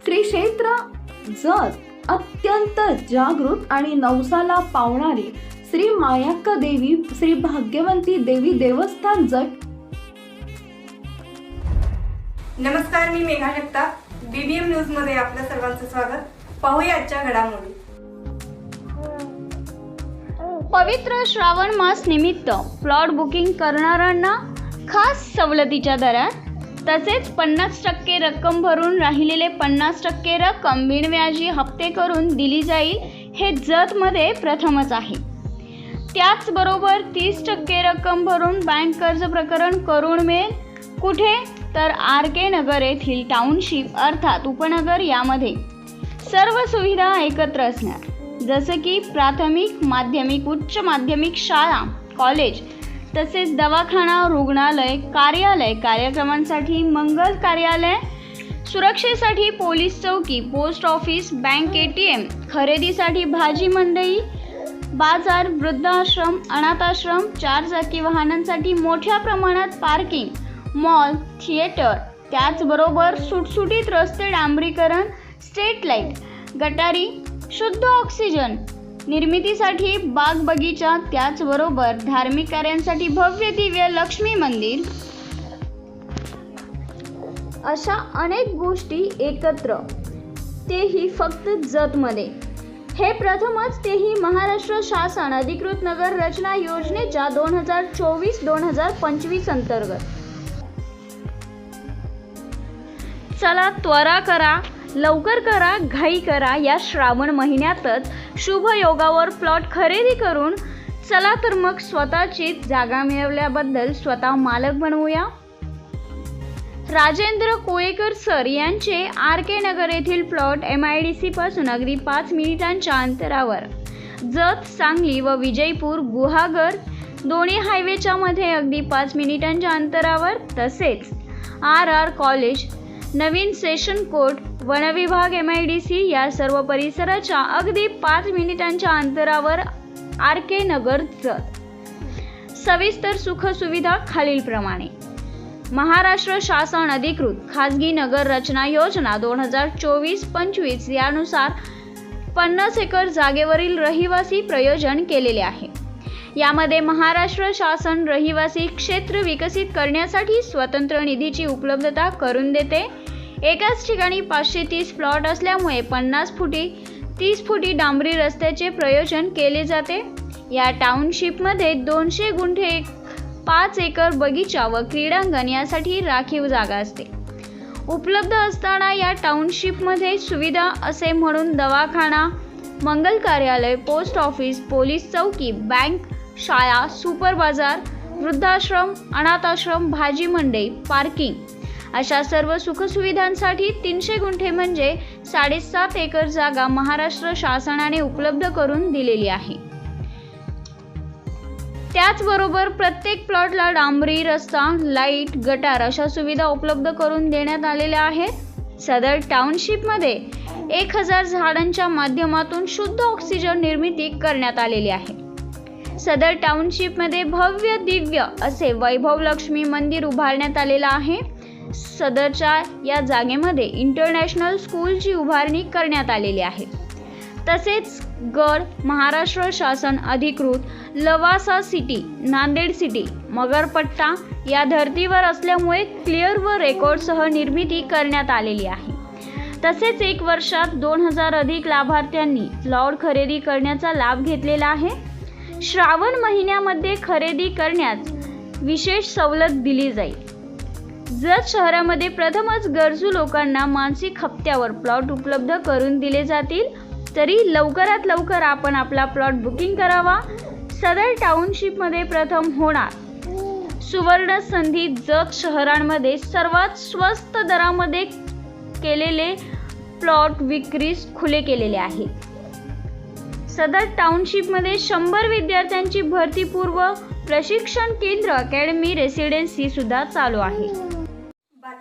श्री क्षेत्र जत अत्यंत जागृत आणि नवसाला पावणारी श्री मायाक्का देवी श्री भाग्यवंती देवी देवस्थान जट नमस्कार मी मेघा जगताप. बीबीएम न्यूजमध्ये आपल्या सर्वांचं स्वागत. पाहूया आजच्या घडामोडी. पवित्र श्रावण मास निमित्त प्लॉट बुकिंग करणाऱ्यांना खास सवलतीच्या दरात तसेच पन्नास टक्के रक्कम भरून राहिलेले पन्नास टक्के रक्कम बिनव्याजी हप्ते करून दिली जाईल हे जतमध्ये प्रथमच आहे. त्याचबरोबर तीस टक्के रक्कम भरून बँक कर्ज प्रकरण करून मिळेल. कुठे? तर आर के नगर येथील टाउनशिप अर्थात उपनगर यामध्ये. सर्व सुविधा एकत्र असणार. जसं की प्राथमिक माध्यमिक उच्च माध्यमिक शाळा कॉलेज तसेच दवाखाना रुग्णालय कार्यालय कार्यक्रमांसाठी मंगल कार्यालय सुरक्षेसाठी पोलीस चौकी post office bank A T M खरेदीसाठी भाजी मंडई बाजार वृद्धाश्रम अनाथाश्रम चारचाकी वाहनांसाठी मोठ्या प्रमाणात पार्किंग मॉल थिएटर त्याचबरोबर सुटसुटीत रस्ते डांबरीकरण स्ट्रीट लाइट गटारी शुद्ध ऑक्सिजन निर्मितीसाठी बाग बगीचा त्याचबरोबर धार्मिक कार्यांसाठी भव्य दिव्य लक्ष्मी मंदिर. अशा अनेक गोष्टी एकत्र. तेही फक्त जतमध्ये. हे प्रथमच तेही महाराष्ट्र शासन अधिकृत नगर रचना योजनेच्या दोन हजार चोवीस दोन हजार पंचवीस अंतर्गत. चला त्वरा करा. लवकर करा घाई करा या श्रावण महिन्यातच शुभ योगावर प्लॉट खरेदी करून चला तर मग स्वतःची जागा मिळवल्याबद्दल स्वतः मालक बनवूया. राजेंद्र कोळेकर सर यांचे आर के नगर येथील plot M I D C पासून अगदी पाच मिनिटांच्या अंतरावर. जत सांगली व विजयपूर गुहागर दोन्ही हायवेच्या मध्ये अगदी पाच मिनिटांच्या अंतरावर तसेच आर आर कॉलेज नवीन सेशन कोर्ट वनविभाग एम आय डी सी या सर्व परिसराच्या अगदी पाच मिनिटांच्या अंतरावर आर के नगर जत. सविस्तर सुखसुविधा खालीलप्रमाणे. महाराष्ट्र शासन अधिकृत खाजगी नगर रचना योजना दोन हजार चोवीस पंचवीस यानुसार पन्नास एकर जागेवरील रहिवासी प्रयोजन केलेले आहे. यामध्ये महाराष्ट्र शासन रहिवासी क्षेत्र विकसित करण्यासाठी स्वतंत्र निधीची उपलब्धता करून देते. एकाच ठिकाणी पाचशे तीस प्लॉट असल्यामुळे पन्नास फुटी तीस फुटी डांबरी रस्त्याचे प्रयोजन केले जाते. या टाउनशिपमध्ये दोनशे गुंठे एक पाच एकर बगीचा व क्रीडांगण यासाठी राखीव जागा असते. उपलब्ध असताना या टाउनशिपमध्ये सुविधा असे म्हणून दवाखाना मंगल कार्यालय पोस्ट ऑफिस पोलीस चौकी बँक शाळा सुपर बाजार वृद्धाश्रम अनाथाश्रम भाजी मंडई पार्किंग अशा सर्व सुखसुविधांसाठी तीनशे गुंठे म्हणजे साडेसात एकर जागा महाराष्ट्र शासनाने उपलब्ध करून दिलेली आहे. त्याचबरोबर प्रत्येक प्लॉटला डांबरी रस्ता लाइट गटार अशा सुविधा उपलब्ध करून देण्यात आलेल्या आहेत. सदर टाउनशिपमध्ये एक हजार झाडांच्या माध्यमातून शुद्ध ऑक्सिजन निर्मिती करण्यात आलेली आहे. सदर टाउनशिपमध्ये भव्य दिव्य असे वैभव लक्ष्मी मंदिर उभारण्यात आलेलं आहे. सदरच्या या जागेमध्ये इंटरनॅशनल स्कूलची उभारणी करण्यात आलेली आहे. तसेच गड महाराष्ट्र शासन अधिकृत लवासा सिटी नांदेड सिटी मगरपट्टा या धर्तीवर असल्यामुळे क्लिअर व रेकॉर्डसह निर्मिती करण्यात आलेली आहे. तसेच एक वर्षात दोन हजार अधिक लाभार्थ्यांनी प्लॉट खरेदी करण्याचा लाभ घेतलेला आहे. श्रावण महिन्यामध्ये खरेदी करण्यास विशेष सवलत दिली जाईल. जत शहरामध्ये प्रथमच गरजू लोकांना मानसिक हप्त्यावर प्लॉट उपलब्ध करून दिले जातील. तरी लवकरात लवकर आपण आपला प्लॉट बुकिंग करावा. सदर टाउनशिपमध्ये प्रथम होणार. सुवर्ण संधी जत शहरांमध्ये सर्वात स्वस्त दरामध्ये केलेले प्लॉट विक्रीस खुले केलेले आहेत सदर टाउनशिपमध्ये शंभर विद्यार्थ्यांची भरतीपूर्व प्रशिक्षण केंद्र अकॅडमी रेसिडेन्सी सुद्धा चालू आहे.